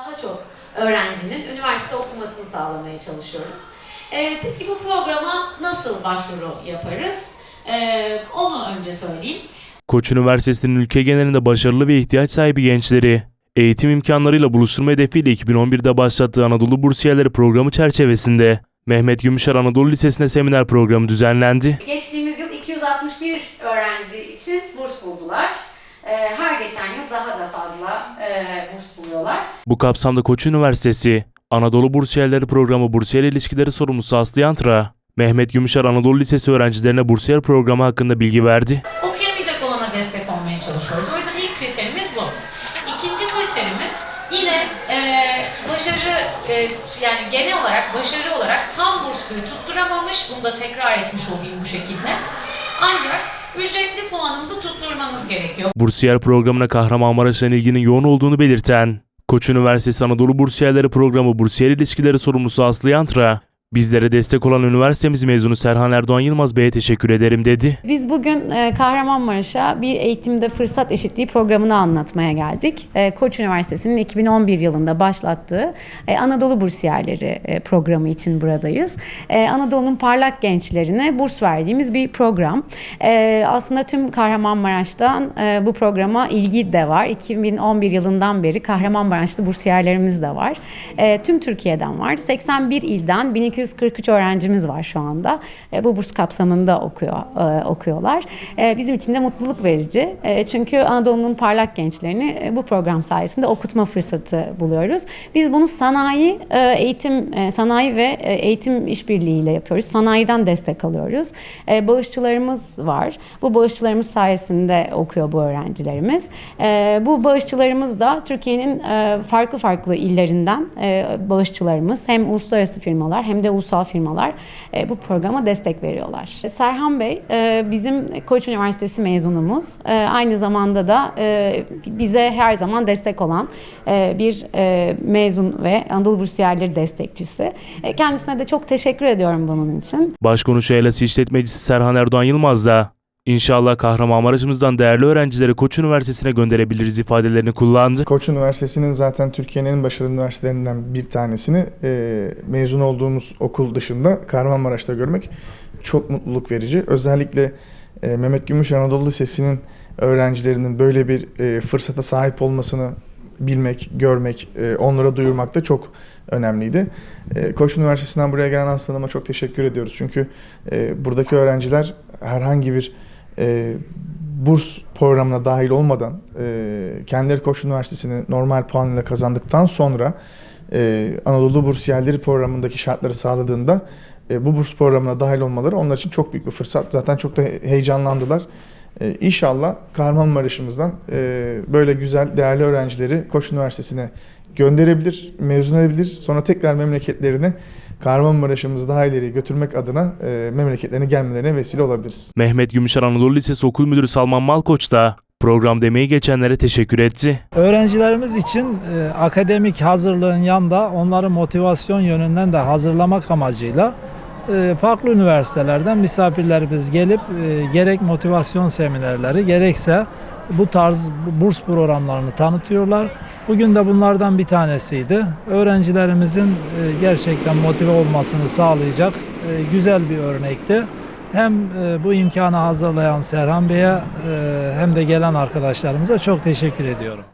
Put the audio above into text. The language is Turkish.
daha çok öğrencinin üniversite okumasını sağlamaya çalışıyoruz. Ee, peki bu programa nasıl başvuru yaparız? Ee, onu önce söyleyeyim. Koç Üniversitesi'nin ülke genelinde başarılı ve ihtiyaç sahibi gençleri eğitim imkanlarıyla buluşturma hedefiyle 2011'de başlattığı Anadolu Bursiyerleri programı çerçevesinde Mehmet Gümüşer Anadolu Lisesi'nde seminer programı düzenlendi. Geçtiğimiz yıl 261 öğrenci için burs buldular. Ee, her geçen yıl daha da fazla e, burs buluyorlar. Bu kapsamda Koç Üniversitesi Anadolu Bursiyerleri Programı Bursiyer İlişkileri Sorumlusu Aslı Yantra, Mehmet Gümüşer Anadolu Lisesi öğrencilerine Bursiyer programı hakkında bilgi verdi. okuyamayacak olana destek olmaya çalışıyoruz. O yüzden ilk kriterimiz bu. İkinci kriterimiz yine e, başarı e, yani genel olarak başarı olarak tam bursluyu tutturamamış. Bunu da tekrar etmiş olayım bu şekilde. Ancak ücretli puanımızı tutturmanız gerekiyor. Bursiyer programına Kahramanmaraş'tan ilginin yoğun olduğunu belirten Koç Üniversitesi Anadolu Bursiyerleri Programı Bursiyer İlişkileri Sorumlusu Aslı Yantra, bizlere destek olan üniversitemiz mezunu Serhan Erdoğan Yılmaz Bey'e teşekkür ederim dedi. Biz bugün e, Kahramanmaraş'a bir eğitimde fırsat eşitliği programını anlatmaya geldik. E, Koç Üniversitesi'nin 2011 yılında başlattığı e, Anadolu Bursiyerleri programı için buradayız. Anadolu'nun parlak gençlerine burs verdiğimiz bir program. Aslında tüm Kahramanmaraş'tan bu programa ilgi de var. 2011 yılından beri Kahramanmaraş'ta bursiyerlerimiz de var. Tüm Türkiye'den var. 81 ilden 1243 öğrencimiz var şu anda. E, Bu burs kapsamında okuyor e, okuyorlar. E, Bizim için de mutluluk verici. Çünkü Anadolu'nun parlak gençlerini bu program sayesinde okutma fırsatı buluyoruz. Biz bunu sanayi, eğitim, sanayi ve eğitim işbirliğiyle yapıyoruz. Sanayiden destek alıyoruz. Bağışçılarımız var. Bu bağışçılarımız sayesinde okuyor bu öğrencilerimiz. Bu bağışçılarımız da Türkiye'nin farklı farklı illerinden bağışçılarımız hem uluslararası firmalar hem de ulusal firmalar e, bu programa destek veriyorlar. Serhan Bey e, bizim Koç Üniversitesi mezunumuz. E, Aynı zamanda da e, bize her zaman destek olan e, bir e, mezun ve Anadolu Bursiyerleri destekçisi. E, Kendisine de çok teşekkür ediyorum bunun için. Başkonuş Eylası İşletmecisi Serhan Erdoğan Yılmaz da İnşallah Kahramanmaraş'ımızdan değerli öğrencileri Koç Üniversitesi'ne gönderebiliriz ifadelerini kullandı. Koç Üniversitesi'nin zaten Türkiye'nin en başarılı üniversitelerinden bir tanesini e, mezun olduğumuz okul dışında Kahramanmaraş'ta görmek çok mutluluk verici. Özellikle e, Mehmet Gümüş Anadolu Lisesi'nin öğrencilerinin böyle bir e, fırsata sahip olmasını bilmek, görmek, e, onlara duyurmak da çok önemliydi. E, Koç Üniversitesi'nden buraya gelen aslanıma çok teşekkür ediyoruz. Çünkü e, buradaki öğrenciler herhangi bir e, burs programına dahil olmadan e, kendileri Koç Üniversitesi'ni normal puanıyla kazandıktan sonra e, Anadolu Bursiyerleri programındaki şartları sağladığında e, bu burs programına dahil olmaları onlar için çok büyük bir fırsat. Zaten çok da heyecanlandılar. E, inşallah Kahramanmaraş'ımızdan e, böyle güzel, değerli öğrencileri Koç Üniversitesi'ne gönderebilir, mezun edebilir. Sonra tekrar memleketlerine Kahramanmaraş'ımızı daha ileri götürmek adına e, memleketlerine gelmelerine vesile olabiliriz. Mehmet Gümüşer Anadolu Lisesi Okul Müdürü Salman Malkoç da program demeyi geçenlere teşekkür etti. Öğrencilerimiz için e, akademik hazırlığın yanında onları motivasyon yönünden de hazırlamak amacıyla e, farklı üniversitelerden misafirlerimiz gelip e, gerek motivasyon seminerleri gerekse bu tarz bu burs programlarını tanıtıyorlar. Bugün de bunlardan bir tanesiydi. Öğrencilerimizin e, gerçekten motive olmasını sağlayacak e, güzel bir örnekti. Hem e, bu imkanı hazırlayan Serhan Bey'e hem de gelen arkadaşlarımıza çok teşekkür ediyorum.